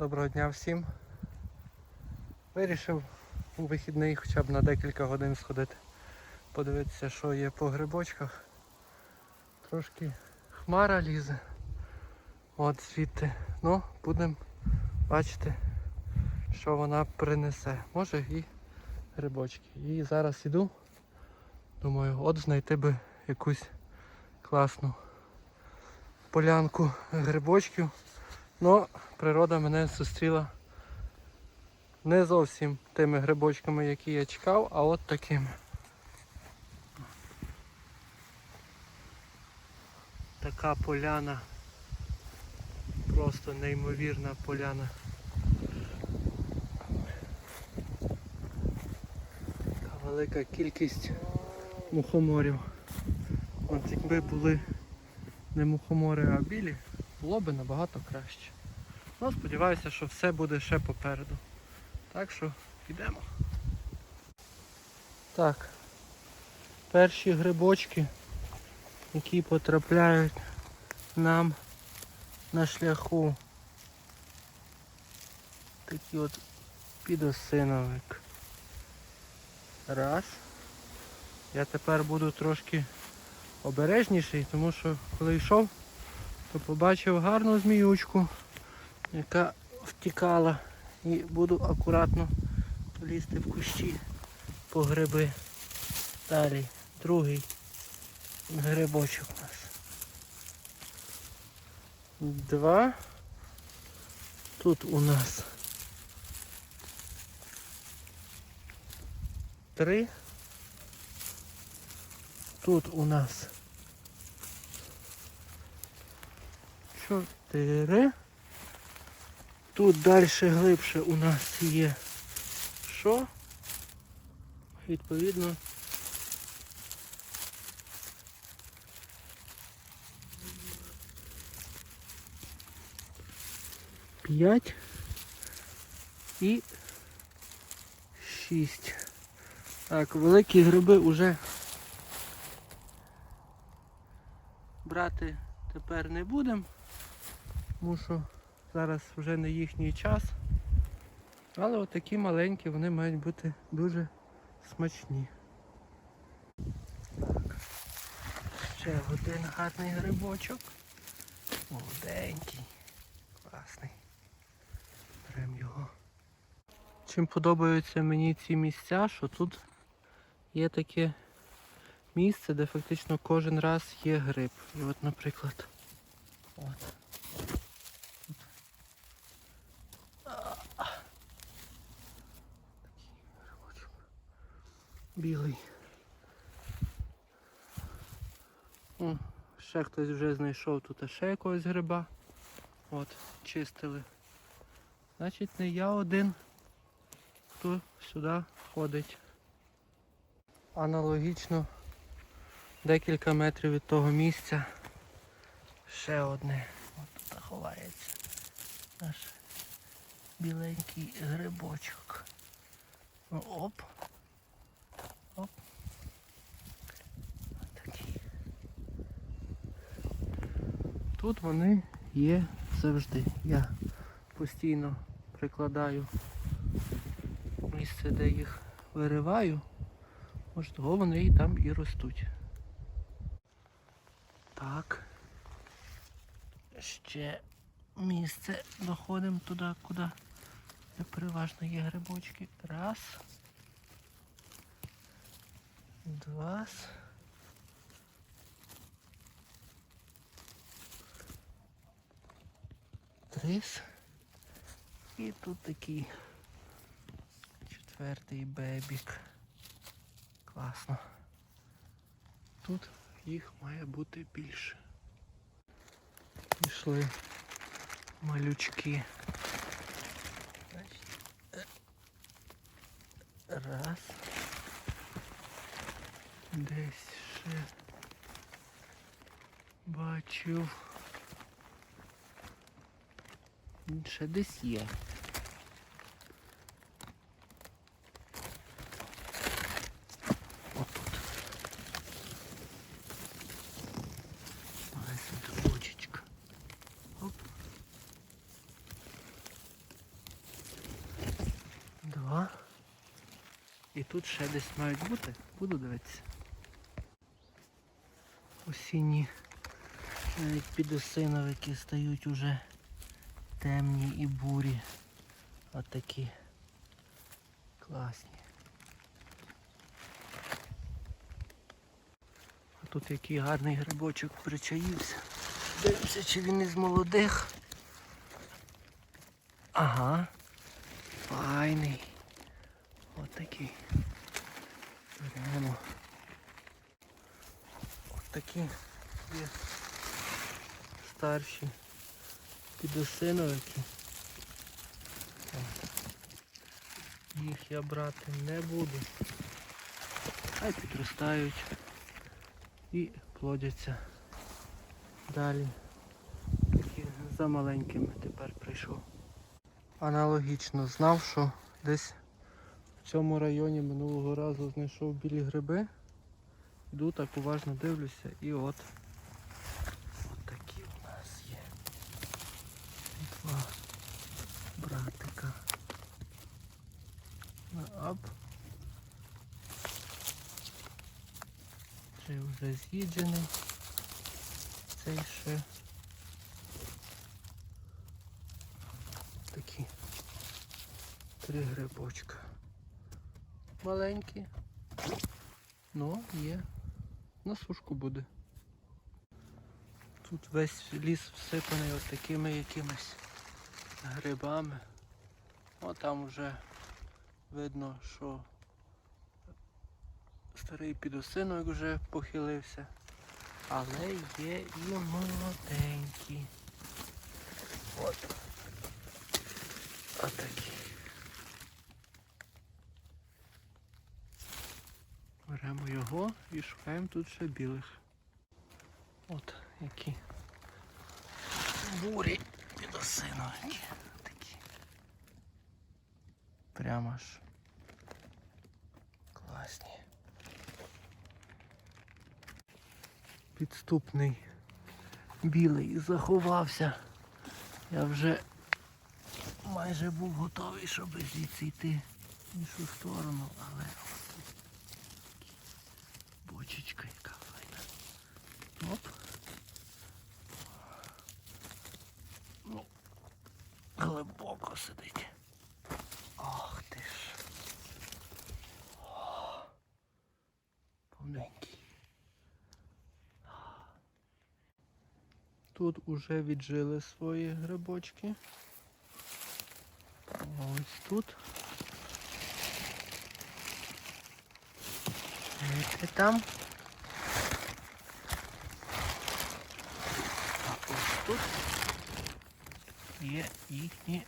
Доброго дня всім. Вирішив у вихідний хоча б на декілька годин сходити. Подивитися, що є по грибочках. Трошки хмара лізе. От звідти. Ну, будемо бачити, що вона принесе. Може і грибочки. І зараз іду. Думаю, от знайти би якусь класну полянку грибочків. Но природа мене зустріла не зовсім тими грибочками, які я чекав, а от такими. Така поляна. Просто неймовірна поляна. Така велика кількість мухоморів. От якби були не мухомори, а білі, було б набагато краще. Ну, сподіваюся, що все буде ще попереду. Так що йдемо. Так. Перші грибочки, які потрапляють нам на шляху. Такий от підосиновик. Раз. Я тепер буду трошки обережніший, тому що коли йшов, то побачив гарну зміючку, яка втікала. І буду акуратно лізти в кущі по гриби. Далі другий грибочок у нас. Два. Тут у нас три. Тут у нас чотири. Тут далі глибше у нас є що? Відповідно. П'ять і шість. Так, великі гриби вже брати тепер не будемо, тому що зараз вже не їхній час. Але отакі маленькі вони мають бути дуже смачні. Так. Ще один гарний грибочок. Молоденький. Класний. Беремо його. Чим подобаються мені ці місця, що тут є таке місце, де фактично кожен раз є гриб. І от, наприклад, от. Білий. О, ще хтось вже знайшов тут ще якогось гриба. От, чистили. Значить не я один, хто сюди ходить. Аналогічно декілька метрів від того місця. Ще одне. От тут ховається наш біленький грибочок. Ну, Оп. Оп. Тут вони є завжди. Я постійно прикладаю місце, де їх вириваю. Може того вони і там і ростуть. Так. Ще місце доходимо туди, куди де переважно є грибочки. Раз. Два. Три. І тут такий четвертий бебік. Класно. Тут їх має бути більше. Пішли малючки. Раз. Десь ще бачив. Ще десь є. Отут. Малесенька бочечка. Оп. Два. І тут ще десь мають бути. Буду дивитися. Осінні навіть підосиновики стають уже темні і бурі. Отакі класні. А тут який гарний грибочок причаївся. Дивимося, чи він із молодих. Ага. Файний. Отакий. Беремо. Отакі є старші підосиновики. Їх я брати не буду. Хай підростають і плодяться далі. Такі за маленькими тепер прийшов. Аналогічно знав, що десь в цьому районі минулого разу знайшов білі гриби. Йду так уважно дивлюся і от такі у нас є. Два братика. На ап. Цей вже з'їджений. Цей ще такі три грибочка. Маленькі. Ну, є. На сушку буде. Тут весь ліс всипаний от такими якимись грибами. О, там вже видно, що старий підосинок вже похилився. Але є і молоденькі. От. Отакі. Беремо його і шукаємо тут ще білих. От які бурі підосиновики. Прямо ж класні. Підступний білий заховався. Я вже майже був готовий, щоб звідси йти в іншу сторону, але бочечка яка файна. Оп. Ну, глибоко сидить. Ох ти ж. О, Повненький. Тут уже віджили свої грибочки. Ось тут. Видите там. А ось тут є їхні.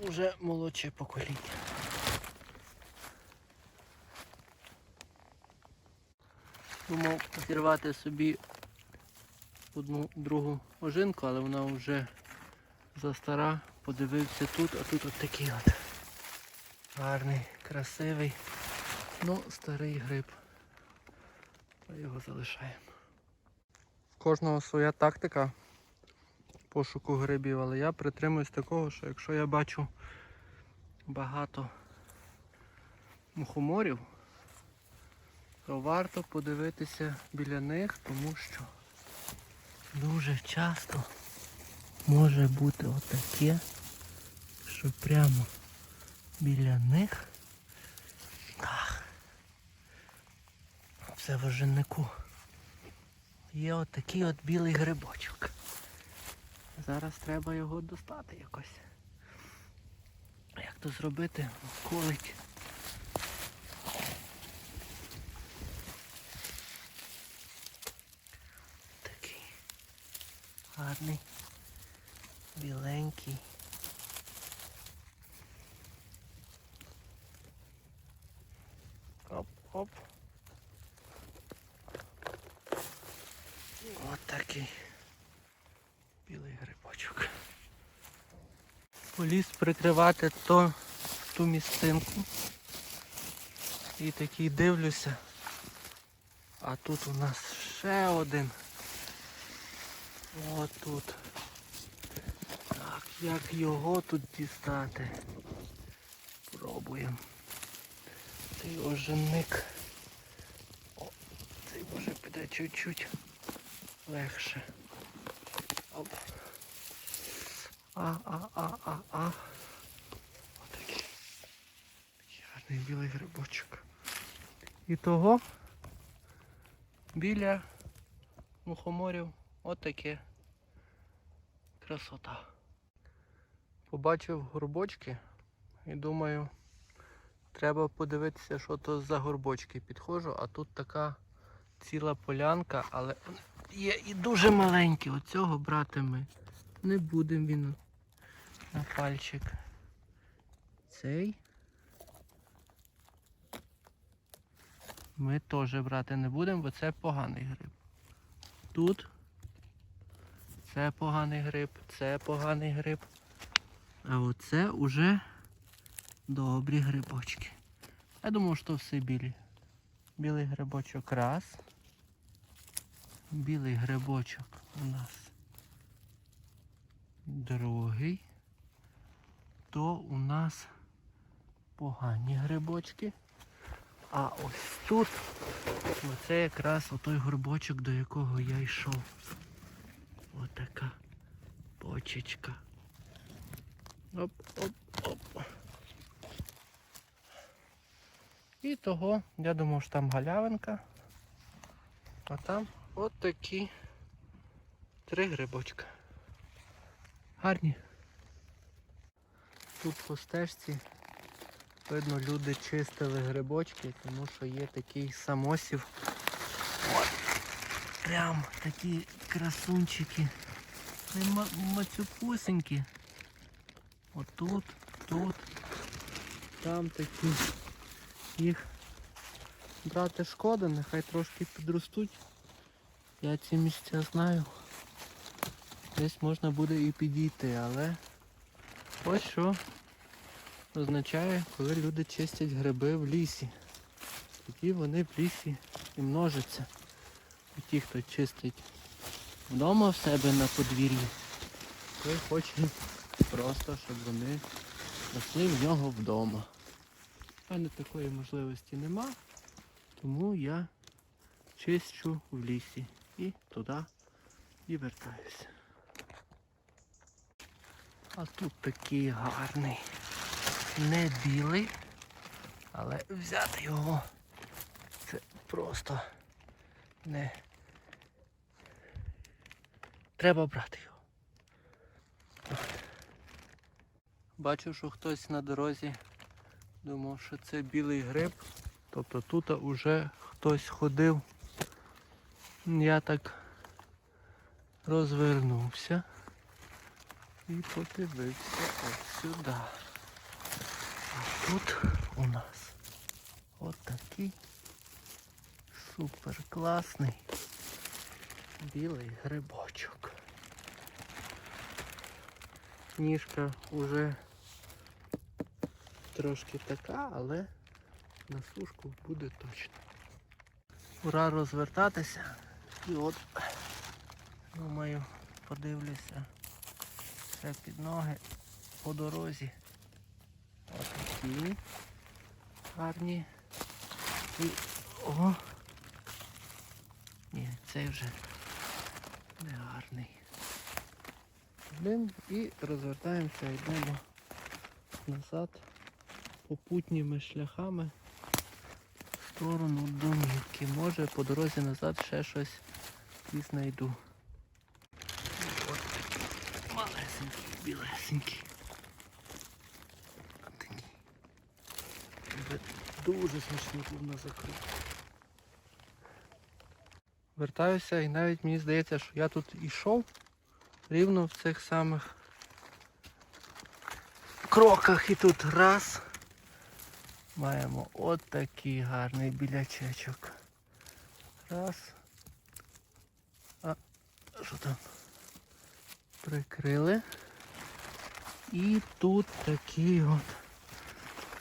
Уже молодше покоління. Думав зірвати собі одну другу ожинку, але вона вже застара. Подивився тут, а тут от такий от. Гарний, красивий. Ну, старий гриб. Ми його залишаємо. Кожного своя тактика пошуку грибів, але я притримуюсь такого, що якщо я бачу багато мухоморів, то варто подивитися біля них, тому що дуже часто може бути отаке, що прямо біля них ах, це в ожиннику. Є отакий от білий грибочок. Зараз треба його достати якось. Як то зробити? Колить. Гарний, біленький. Оп-оп. От такий білий грибочок. Поліз прикривати то ту місцинку. І такий дивлюся. А тут у нас ще один От тут. Так, як його тут дістати? Пробуємо. Цей оженик. О, цей може піде чуть-чуть легше. Оп. А, а, а, а, а. Отакий. Такий гарний білий грибочок. І того біля мухоморів отаке красота. Побачив горбочки і думаю, треба подивитися, що то за горбочки. Підходжу, а тут така ціла полянка, але є і дуже маленькі. Оцього брати ми не будемо він на пальчик. Цей ми теж брати не будемо, бо це поганий гриб. Тут це поганий гриб, це поганий гриб. А оце уже добрі грибочки. Я думав, що все білі. Білий грибочок раз. Білий грибочок у нас другий. То у нас погані грибочки. А ось тут оце якраз отой горбочок, до якого я йшов. Отака почечка. Оп, оп, оп. І того, я думав, що там галявинка. А там от такі три грибочка. Гарні. Тут по стежці видно люди чистили грибочки, тому що є такий самосів. Прям такі красунчики. Мацюпусенькі. Отут, тут, там такі. Їх брати шкода, нехай трошки підростуть. Я ці місця знаю. Десь можна буде і підійти, але ось що означає, коли люди чистять гриби в лісі. Тоді вони в лісі і множаться. Ті, хто чистить вдома в себе на подвір'ї, той хоче просто, щоб вони росли в нього вдома. У мене такої можливості нема, тому я чищу в лісі і туди і вертаюся. А тут такий гарний. Не білий, але взяти його це просто не треба брати його. Бачу, що хтось на дорозі думав, що це білий гриб. Тобто тут уже хтось ходив. Я так розвернувся і подивився от сюди. А тут у нас от такий супер класний білий грибочок. Ніжка вже трошки така, але на сушку буде точно. Пора розвертатися і от думаю подивлюся ще під ноги по дорозі. Отакі гарні. І о! Ні, цей вже не гарний. Йдемо і розвертаємося, йдемо назад попутніми шляхами в сторону домівки. Може по дорозі назад ще щось і знайду. От. От такі. Вже Дуже смачний був на закрит. Вертаюся і навіть мені здається, що я тут ішов рівно в цих самих кроках і тут раз. Маємо от такий гарний білячечок. Раз. А що там? Прикрили. І тут такий от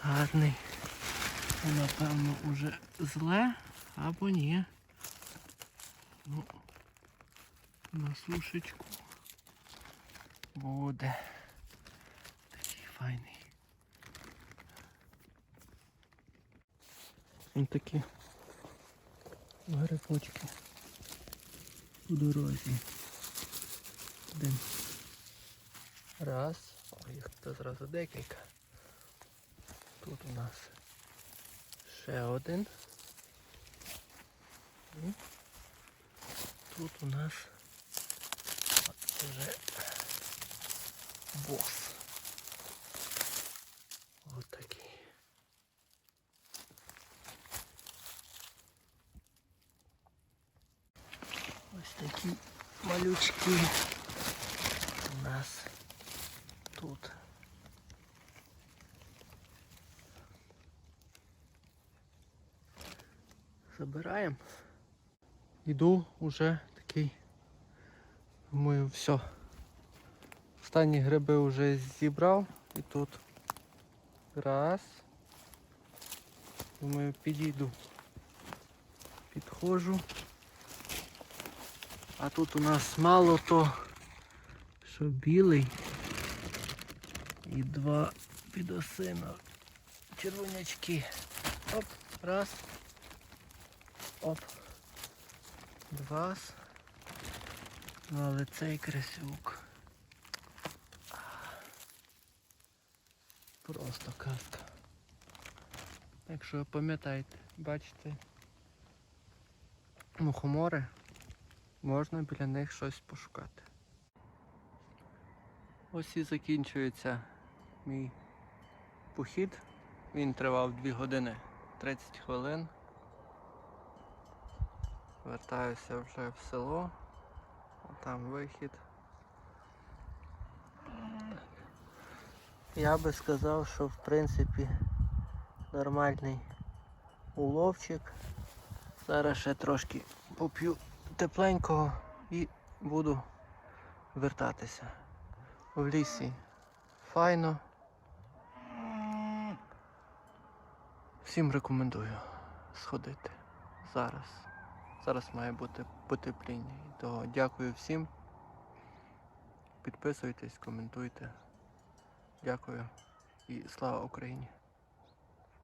гарний. Напевно, уже зле або ні. Ну, на сушечку буде такий файний. Ось такі грибочки по дорозі. Один. Раз. О, їх тут зразу декілька. Тут у нас ще один. І тут у нас вже бос. Ось такий. Ось такі малючки у нас тут. Забираємо. Іду уже такий. Думаю, все. Останні гриби вже зібрав і тут раз. Думаю, підійду. Підходжу. А тут у нас мало то, що білий і два підосина. Червонячки. Оп, раз. Оп. Два. Ну, але цей красюк. Просто казка. Якщо ви пам'ятаєте, бачите мухомори, можна біля них щось пошукати. Ось і закінчується мій похід. Він тривав 2 години 30 хвилин. Вертаюся вже в село. Там вихід. Я би сказав, що в принципі нормальний уловчик. Зараз ще трошки поп'ю тепленького і буду вертатися. В лісі файно. Всім рекомендую сходити зараз. Зараз має бути потепління. Дякую всім. Підписуйтесь, коментуйте. Дякую і слава Україні!